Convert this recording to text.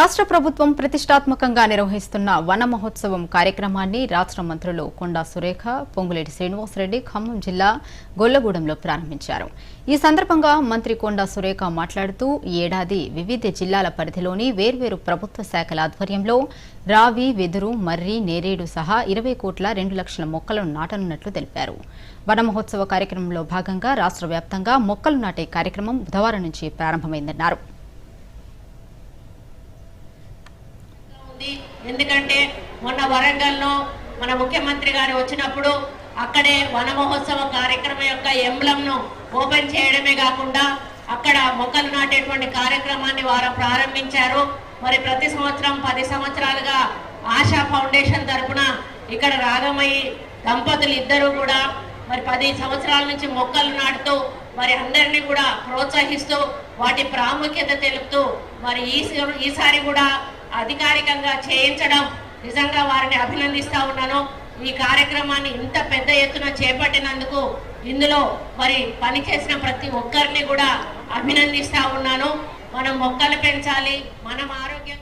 రాష్ట్ర ప్రభుత్వం ప్రతిష్టాత్మకంగా నిర్వహిస్తున్న వన మహోత్సవం కార్యక్రమాన్ని రాష్ట్ర మంత్రులు కొండా సురేఖ పొంగులేటి శ్రీనివాసరెడ్డి ఖమ్మం జిల్లా గొల్లగూడెంలో ప్రారంభించారు. ఈ సందర్భంగా మంత్రి కొండా సురేఖ మాట్లాడుతూ ఈ ఏడాది వివిధ జిల్లాల పరిధిలోని వేర్వేరు ప్రభుత్వ శాఖల ఆధ్వర్యంలో రావి వెదురు మర్రి నేరేడు సహా ఇరవై కోట్ల రెండు లక్షల మొక్కలను నాటనున్నట్లు తెలిపారు. వన మహోత్సవ కార్యక్రమంలో భాగంగా రాష్ట్ర వ్యాప్తంగా మొక్కలు నాటే కార్యక్రమం బుధవారం నుంచి ప్రారంభమైందన్నారు. ఎందుకంటే మొన్న వరంగల్లో మన ముఖ్యమంత్రి గారు వచ్చినప్పుడు అక్కడే వన మహోత్సవ కార్యక్రమం యొక్క ఎంబ్లంను ఓపెన్ చేయడమే కాకుండా అక్కడ మొక్కలు నాటేటువంటి కార్యక్రమాన్ని వారు ప్రారంభించారు. మరి ప్రతి సంవత్సరం పది సంవత్సరాలుగా ఆశా ఫౌండేషన్ తరపున ఇక్కడ రాగమయ్యి దంపతులు ఇద్దరు కూడా మరి పది సంవత్సరాల నుంచి మొక్కలు నాటుతూ మరి అందరినీ కూడా ప్రోత్సహిస్తూ వాటి ప్రాముఖ్యత తెలుపుతూ మరి ఈ ఈసారి కూడా అధికారికంగా చేయించడం నిజంగా వారిని అభినందిస్తా ఉన్నాను. ఈ కార్యక్రమాన్ని ఇంత పెద్ద ఎత్తున చేపట్టినందుకు ఇందులో మరి పనిచేసిన ప్రతి ఒక్కరిని కూడా అభినందిస్తా ఉన్నాను. మనం మొక్కలు పెంచాలి మనం ఆరోగ్యంగా